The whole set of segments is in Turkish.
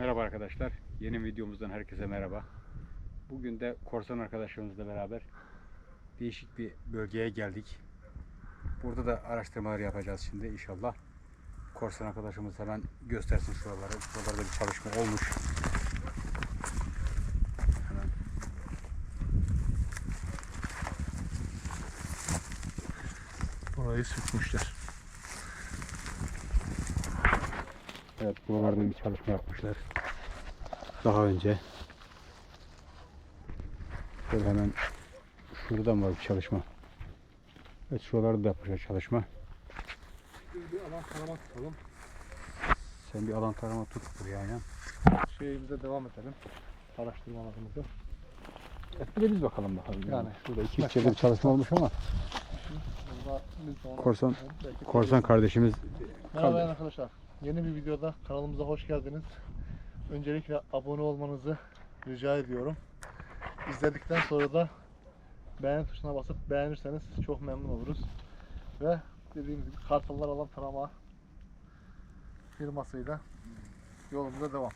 Merhaba arkadaşlar. Yeni videomuzdan herkese merhaba. Bugün de korsan arkadaşlarımızla beraber değişik bir bölgeye geldik. Burada da araştırmalar yapacağız şimdi inşallah. Korsan arkadaşımız hemen göstersin şuraları. Şuralarda bir çalışma olmuş. Hemen. Orayı sökmüşler. Evet buralarda bir çalışma yapmışlar. Daha önce. Şöyle hemen şuradan var bir çalışma. Evet şuralarda da yapmışlar çalışma. Biz bir alan tarama tutalım. Sen bir alan tarama tut buraya aynen. Şeyimize devam edelim. Araştırmalarımıza. Evet, bir de biz bakalım bakalım. Yani Yani. şurada iki üç bir çalışma olmuş ama Korsan- korsan kardeşimiz Merhaba arkadaşlar. Yeni bir videoda kanalımıza hoş geldiniz. Öncelikle abone olmanızı rica ediyorum. İzledikten sonra da beğen tuşuna basıp beğenirseniz çok memnun oluruz. Ve dediğimiz gibi kartallar alan tarama firmasıyla yolumuza devam.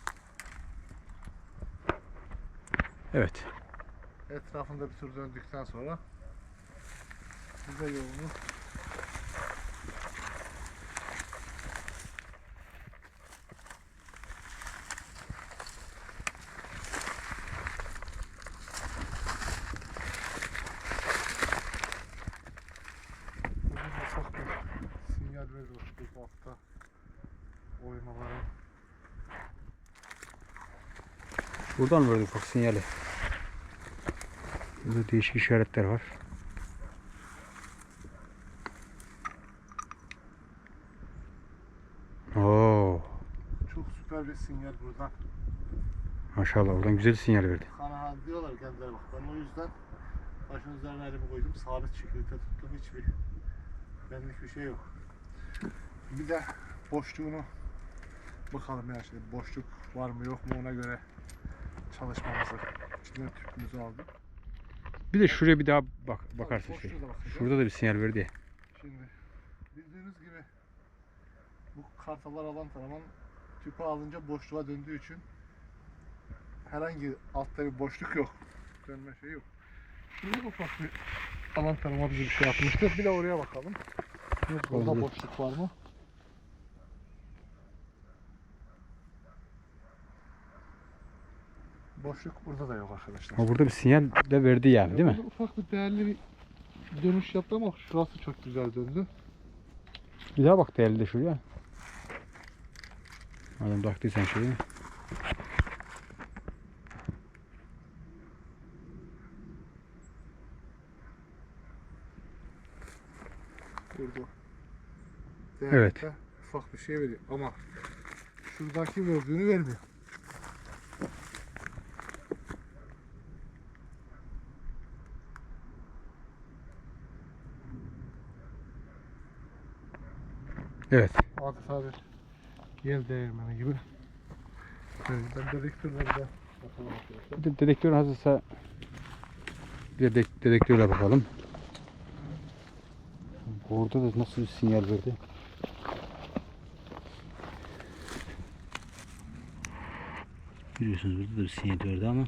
evet. Etrafında bir tur döndükten sonra bize yolunu Bugün ufak bir sinyal veriyor bu hafta oymaları. Buradan verdi ufak sinyali. Burada değişik işaretler var. Oo, Çok süper bir sinyal buradan. maşallah oradan güzel sinyal verdi. Kanahan diyorlar kendileri bak ben o yüzden taşın üzerine elimi koydum sabit şekilde tuttum hiçbir benlik bir şey yok. Bir de boşluğunu bakalım ya işte boşluk var mı yok mu ona göre çalışmamızı içinden tüpümüzü aldık. Bir de şuraya bir daha bak bakarsın şey. Şurada da bir sinyal verdi. Şimdi bildiğiniz gibi bu kartallar alan taraman tüpü alınca boşluğa döndüğü için herhangi altta bir boşluk yok. Dönme şey yok. Şimdi ufak bir alan tarama bize bir şey yapmıştı. Bir de oraya bakalım. Burada boşluk var mı? Boşluk burada da yok arkadaşlar. Ama burada bir sinyal de verdi yani değil mi? Burada ufak bir değerli bir dönüş yaptı ama şurası çok güzel döndü. Bir daha bak değerli de şuraya. Madem baktıysan şuraya. Burada. Evet. Değerlikte Ufak bir şey veriyor ama şuradaki gördüğünü vermiyor. Evet. Adeta bir yel değirmeni gibi. Evet, ben dedektörle bir de bakalım arkadaşlar. De dedektör hazırsa bir de dek- dedektörle bakalım. Burada da nasıl bir sinyal verdi? Biliyorsunuz burada da bir sinyal verdi ama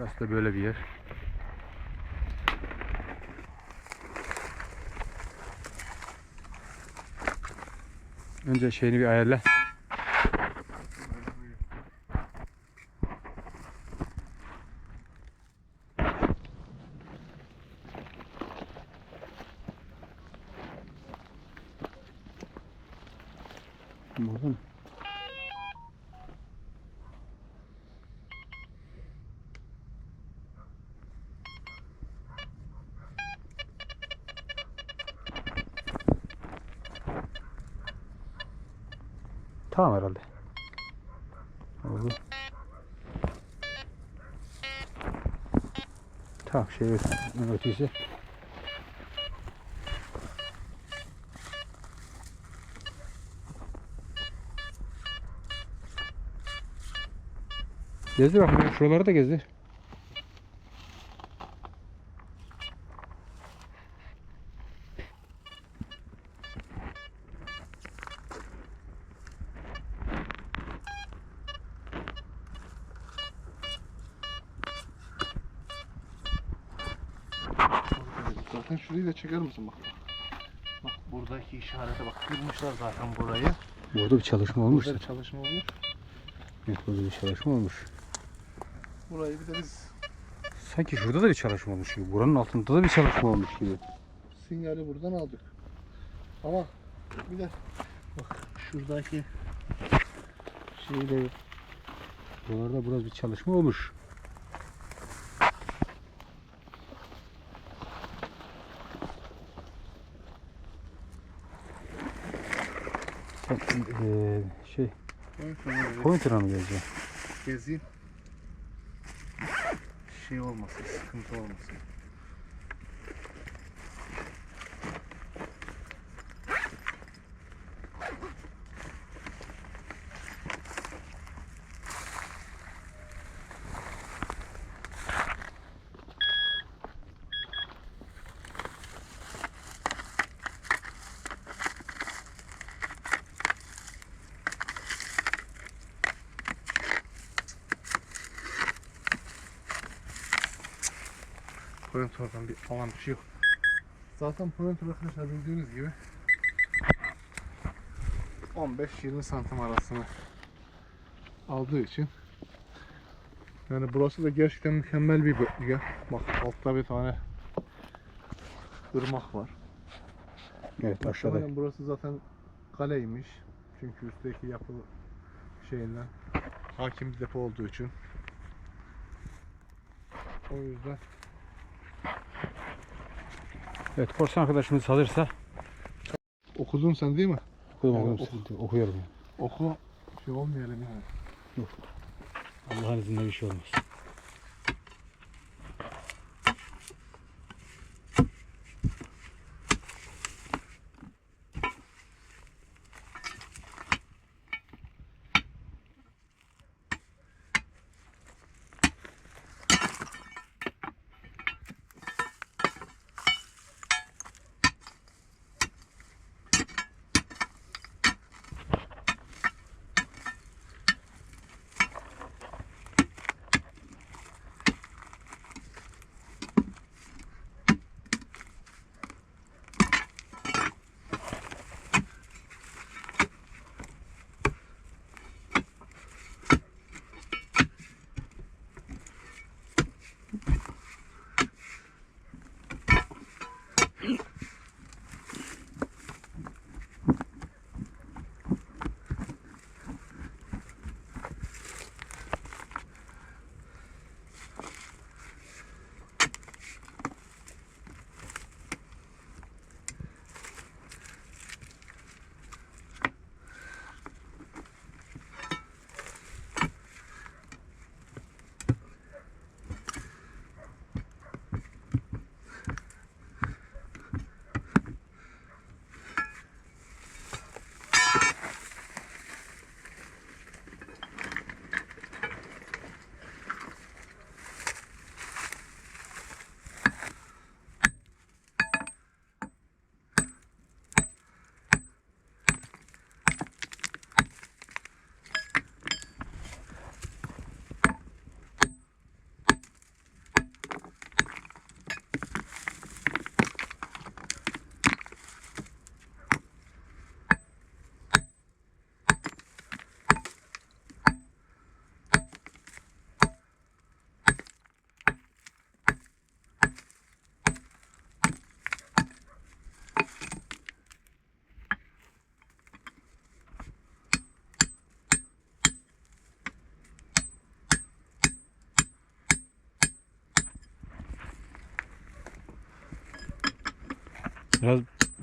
Burası da böyle bir yer. Önce şeyini bir ayarla. Burada mı? Tamam herhalde. Oldu. Tamam şey ötesi. Gezdir bakayım. Şuraları da gezdir. Sen şurayı da çeker misin bak. Bak buradaki işarete bak. Kırmışlar zaten burayı. Burada bir çalışma olmuş. Burada bir çalışma olmuş. Evet, burada bir çalışma olmuş. Burayı bir de biz Sanki şurada da bir çalışma olmuş gibi. Buranın altında da bir çalışma olmuş gibi. sinyali buradan aldık. Ama bir de bak şuradaki şeyi de Buralarda biraz bir çalışma olmuş. Sen eee, şey pointer'a mı geleceksin? gezeyim. Şey olmasın, sıkıntı olmasın. Pointer'dan bir alan bir şey yok. Zaten pointer arkadaşlar bildiğiniz gibi 15-20 santim arasını aldığı için yani burası da gerçekten mükemmel bir bölge. Bak altta bir tane ırmak var. Evet aşağıda. Muhtemelen burası zaten kaleymiş. Çünkü üstteki yapı şeyinden hakim bir depo olduğu için. O yüzden Evet korsan arkadaşımız hazırsa okudun sen değil mi? okudum Evet, okudum sıkıntı yok. okuyorum. yani. Oku şey olmayalım yani. Allah'ın izniyle bir şey olmaz.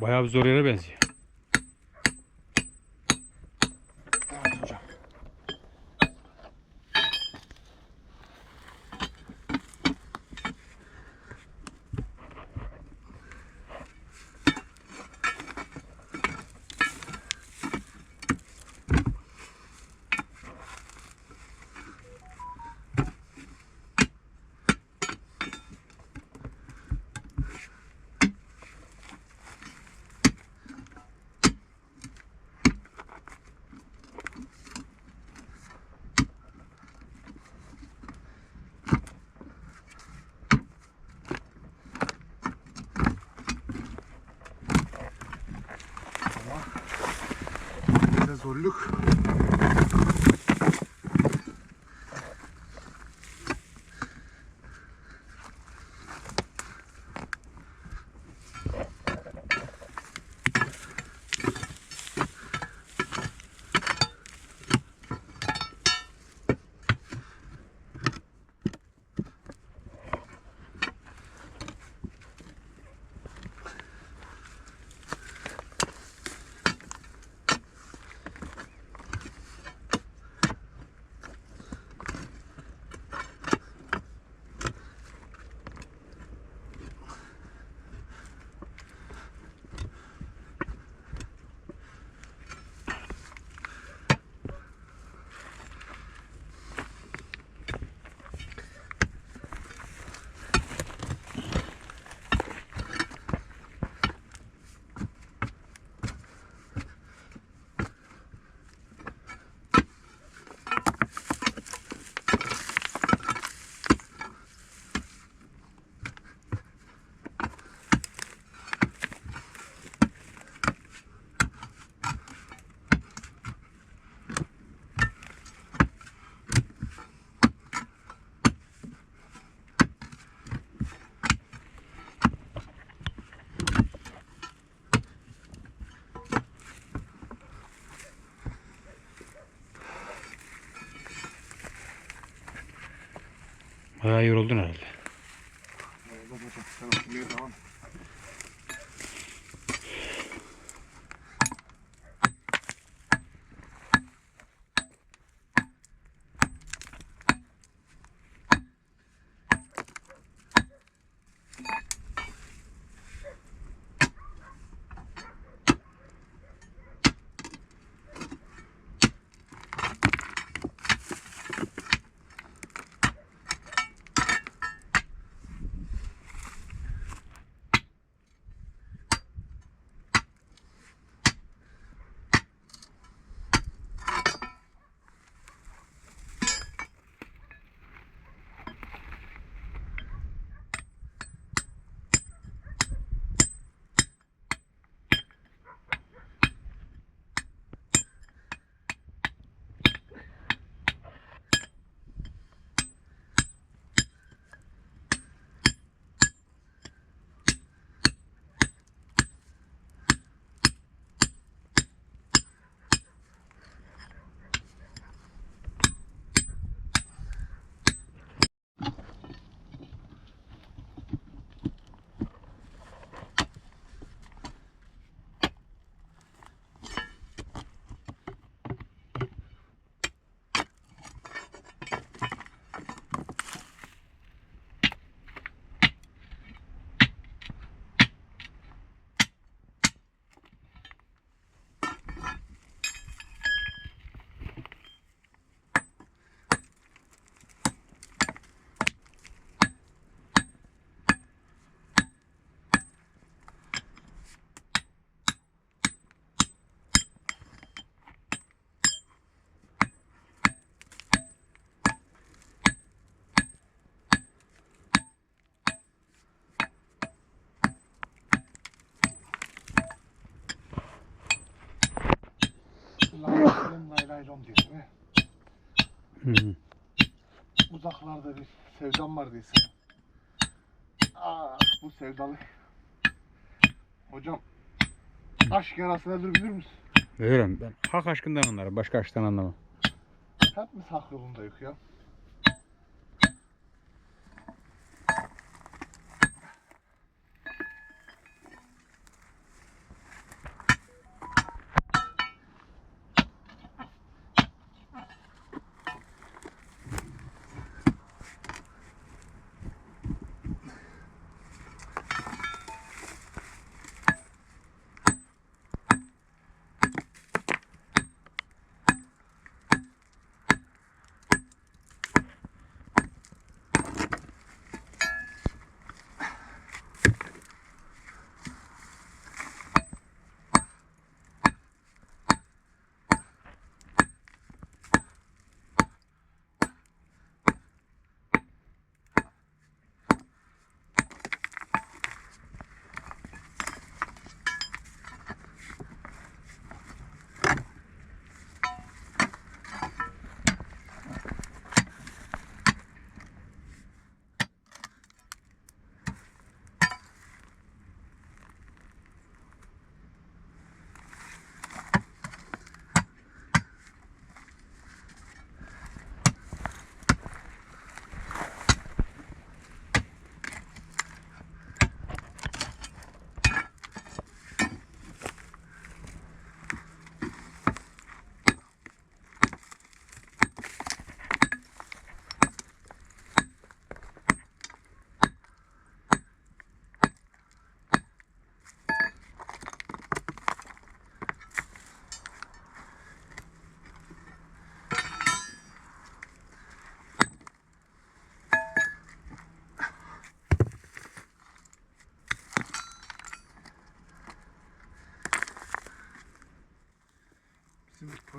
Bayağı bir zor yere benziyor. Motorluk. Bayağı yoruldun herhalde. Uzaklarda bir sevdam var diyorsun. Ah bu sevdalı. Hocam aşk yarası nedir bilir misin? Bilirim ben hak aşkından anlarım. Başka aşktan anlamam. Hepimiz hak yolundayız ya.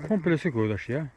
komple sık uğraş ya.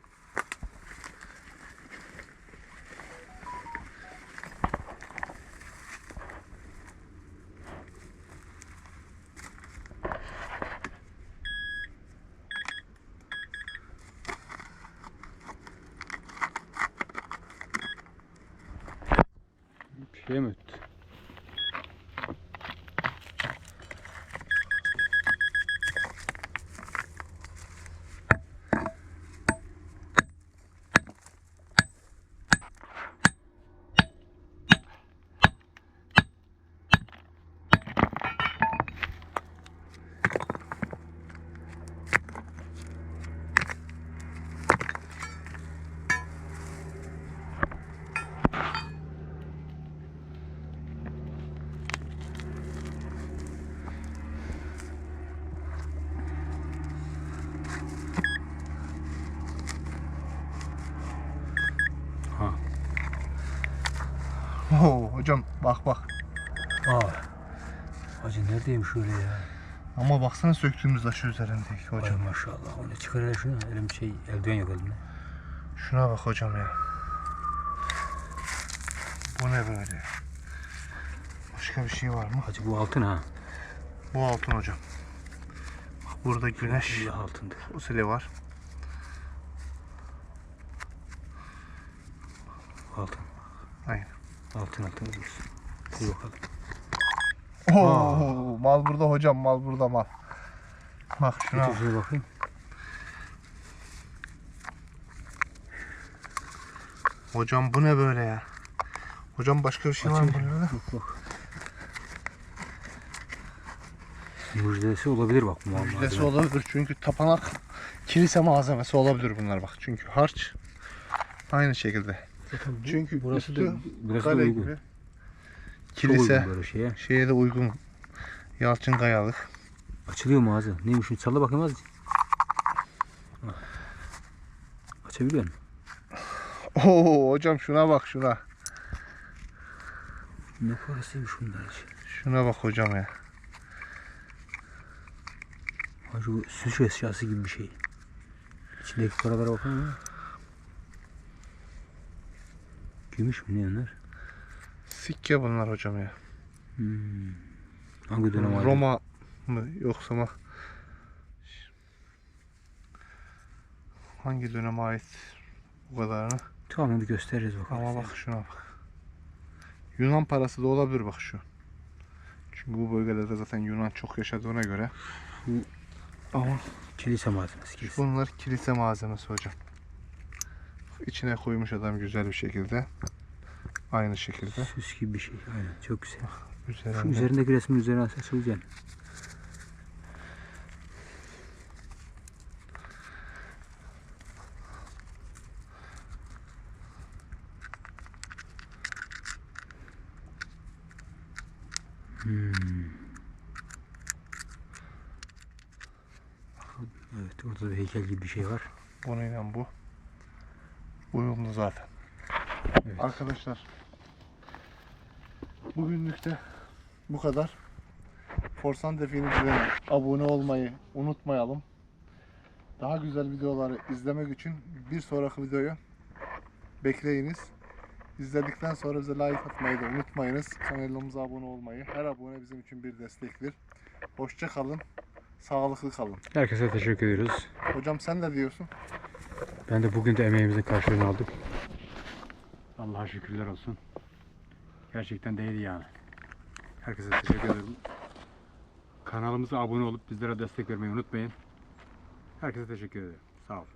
Oo, hocam bak bak. Aa. Hacı neredeymiş öyle ya? Ama baksana söktüğümüz taşı üzerindeki hocam. Hocam maşallah. O ne çıkar hele şunu. Elim şey eldiven yok elimde. Şuna bak hocam ya. Bu ne böyle? Başka bir şey var mı? Hacı bu altın ha. Bu altın hocam. Bak burada güneş Allah altındır. usuli var. Altın. Aynen. Altın altın. Dur bakalım. Oo, mal burada hocam mal burada mal. Bak şuna Getir şuna bakayım. Hocam bu ne böyle ya? Hocam başka bir şey var mı burada? Bak bak. Müjdesi olabilir bak bu Müjdesi olabilir çünkü tapanak kilise malzemesi olabilir bunlar bak. Çünkü harç aynı şekilde. Zaten bu- Çünkü burası da burası da Kale uygun. gibi. Çok Kilise uygun böyle şeye. şeye de uygun. Yalçın Kayalık. Açılıyor mu ağzı? Neymiş? Şunu salla bakayım azıcık. Ah. Açabiliyor musun? Oo hocam şuna bak şuna. Ne parasıymış bunlar için? Şuna bak hocam ya. Hacı bu süs eşyası gibi bir şey. İçindeki paralara bakın mı? Gümüş mü ne onlar? Sikke bunlar hocam ya. Hmm. Hangi dönem ait? Roma mı yoksa mı? Hangi döneme ait bu kadarını? Tamam bir gösteririz bakalım. Ama bak şuna bak. Yunan parası da olabilir bak şu. Çünkü bu bölgelerde zaten Yunan çok yaşadığına göre. Ama Kilise malzemesi. Kilise. bunlar kilise malzemesi hocam. İçine koymuş adam güzel bir şekilde. Aynı şekilde. Süs gibi bir şey. Aynen çok güzel. Şu Üzerinde. üzerindeki resmin üzerine açılacaksın. Hmm. Evet orada da heykel gibi bir şey var. Bununla bu. Uyumlu zaten. Evet. Arkadaşlar. Bugünlük de bu kadar. Korsan Defini'ye abone olmayı unutmayalım. Daha güzel videoları izlemek için bir sonraki videoyu bekleyiniz. İzledikten sonra bize like atmayı da unutmayınız. Kanalımıza abone olmayı. Her abone bizim için bir destektir. Hoşça kalın. Sağlıklı kalın. Herkese teşekkür ediyoruz. Hocam sen ne diyorsun? Ben de bugün de emeğimizin karşılığını aldık. Allah'a şükürler olsun. Gerçekten değdi yani. Herkese teşekkür ederim. Kanalımıza abone olup bizlere destek vermeyi unutmayın. Herkese teşekkür ederim. Sağ olun.